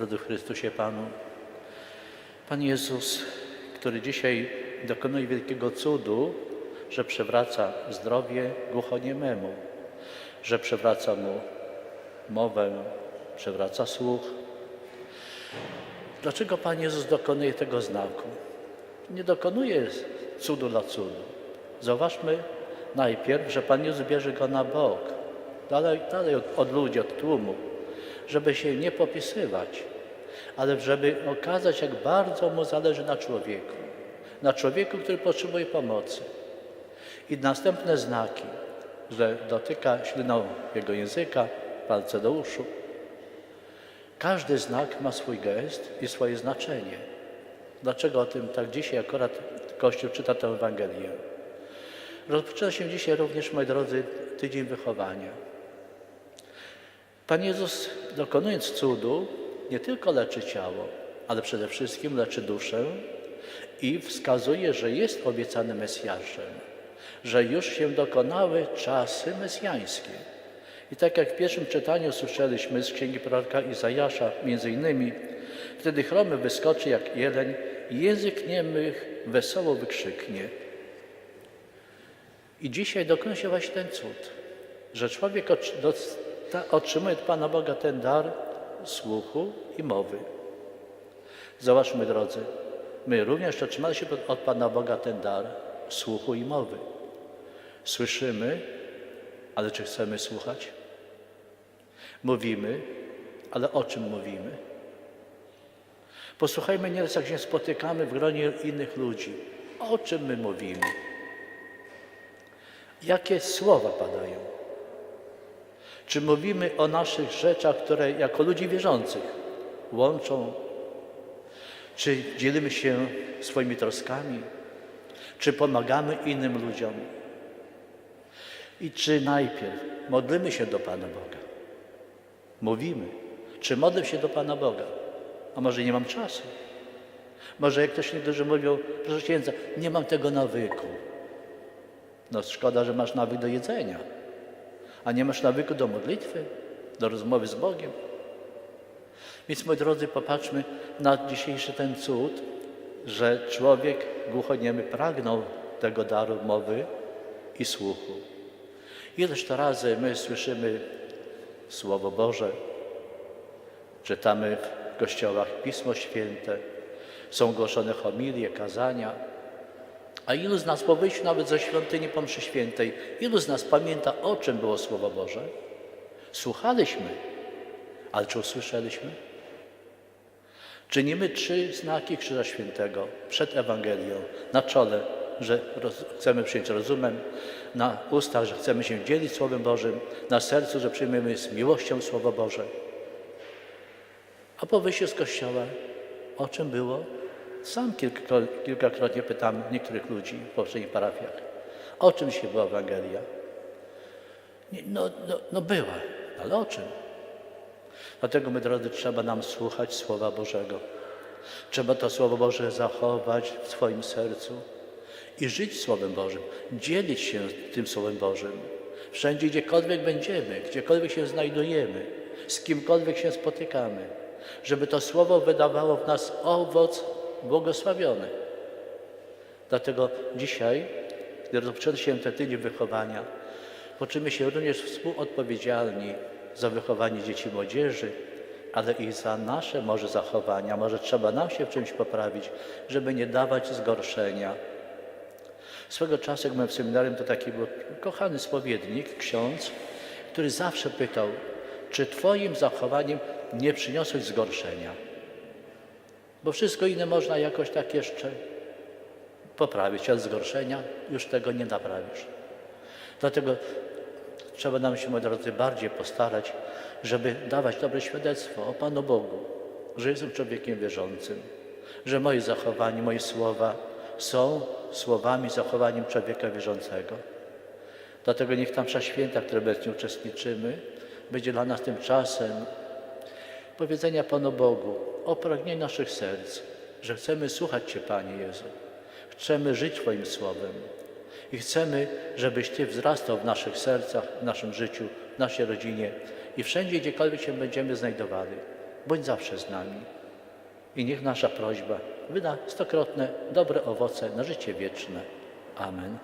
Drodzy Chrystusie Panu, Pan Jezus, który dzisiaj dokonuje wielkiego cudu, że przewraca zdrowie głuchoniememu, że przewraca mu mowę, przewraca słuch. Dlaczego Pan Jezus dokonuje tego znaku? Nie dokonuje cudu dla cudu. Zauważmy najpierw, że Pan Jezus bierze go na bok, dalej, dalej od, od ludzi, od tłumu, żeby się nie popisywać, ale żeby okazać, jak bardzo mu zależy na człowieku, na człowieku, który potrzebuje pomocy. I następne znaki, że dotyka śliną jego języka, palce do uszu. Każdy znak ma swój gest i swoje znaczenie. Dlaczego o tym tak dzisiaj akurat Kościół czyta tę Ewangelię? Rozpoczyna się dzisiaj również, moi drodzy, tydzień wychowania. Pan Jezus, dokonując cudu, nie tylko leczy ciało, ale przede wszystkim leczy duszę i wskazuje, że jest obiecany Mesjaszem, że już się dokonały czasy mesjańskie. I tak jak w pierwszym czytaniu słyszeliśmy z księgi proroka Izajasza, między innymi, wtedy chromy wyskoczy jak jeleń język niemych wesoło wykrzyknie. I dzisiaj dokona się właśnie ten cud, że człowiek otrzymuje od Pana Boga ten dar słuchu i mowy. Zobaczmy, drodzy, my również otrzymaliśmy od Pana Boga ten dar słuchu i mowy. Słyszymy, ale czy chcemy słuchać? Mówimy, ale o czym mówimy? Posłuchajmy nieraz, jak się spotykamy w gronie innych ludzi. O czym my mówimy? Jakie słowa padają? Czy mówimy o naszych rzeczach, które jako ludzi wierzących łączą? Czy dzielimy się swoimi troskami? Czy pomagamy innym ludziom? I czy najpierw modlimy się do Pana Boga? Mówimy. Czy modlę się do Pana Boga? A może nie mam czasu? Może jak ktoś niektórzy mówią, proszę księdza, nie mam tego nawyku. No szkoda, że masz nawyk do jedzenia, a nie masz nawyku do modlitwy, do rozmowy z Bogiem. Więc moi drodzy, popatrzmy na dzisiejszy ten cud, że człowiek głuchoniemy pragnął tego daru mowy i słuchu. Ileż to razy my słyszymy Słowo Boże, czytamy w kościołach Pismo Święte, są głoszone homilie, kazania, a ilu z nas po wyjściu nawet ze świątyni po mszy świętej, ilu z nas pamięta, o czym było Słowo Boże? Słuchaliśmy, ale czy usłyszeliśmy? Czynimy trzy znaki Krzyża Świętego przed Ewangelią, na czole, że chcemy przyjąć rozumem, na ustach, że chcemy się dzielić Słowem Bożym, na sercu, że przyjmiemy z miłością Słowo Boże. A po wyjściu z kościoła, o czym było? Sam kilkakrotnie pytam niektórych ludzi w poprzednich parafiach, o czym się była Ewangelia? No, no, no była, ale o czym? Dlatego, my drodzy, trzeba nam słuchać Słowa Bożego. Trzeba to Słowo Boże zachować w swoim sercu i żyć Słowem Bożym, dzielić się tym Słowem Bożym. Wszędzie, gdziekolwiek będziemy, gdziekolwiek się znajdujemy, z kimkolwiek się spotykamy, żeby to Słowo wydawało w nas owoc błogosławiony. Dlatego dzisiaj, gdy rozpoczyna się ten tydzień wychowania, poczujemy się również współodpowiedzialni za wychowanie dzieci i młodzieży, ale i za nasze może zachowania. Może trzeba nam się w czymś poprawić, żeby nie dawać zgorszenia. Swego czasu, jak byłem w seminarium, to taki był kochany spowiednik, ksiądz, który zawsze pytał, czy Twoim zachowaniem nie przyniosłeś zgorszenia? Bo wszystko inne można jakoś tak jeszcze poprawić, ale zgorszenia już tego nie naprawisz. Dlatego trzeba nam się, moi drodzy, bardziej postarać, żeby dawać dobre świadectwo o Panu Bogu, że jestem człowiekiem wierzącym, że moje zachowanie, moje słowa są słowami, zachowaniem człowieka wierzącego. Dlatego niech msza święta, w której obecnie uczestniczymy, będzie dla nas tym czasem powiedzenia Panu Bogu o pragnieniu naszych serc, że chcemy słuchać Cię, Panie Jezu. Chcemy żyć Twoim Słowem i chcemy, żebyś Ty wzrastał w naszych sercach, w naszym życiu, w naszej rodzinie i wszędzie, gdziekolwiek się będziemy znajdowali. bądź zawsze z nami. I niech nasza prośba wyda stokrotne dobre owoce na życie wieczne. Amen.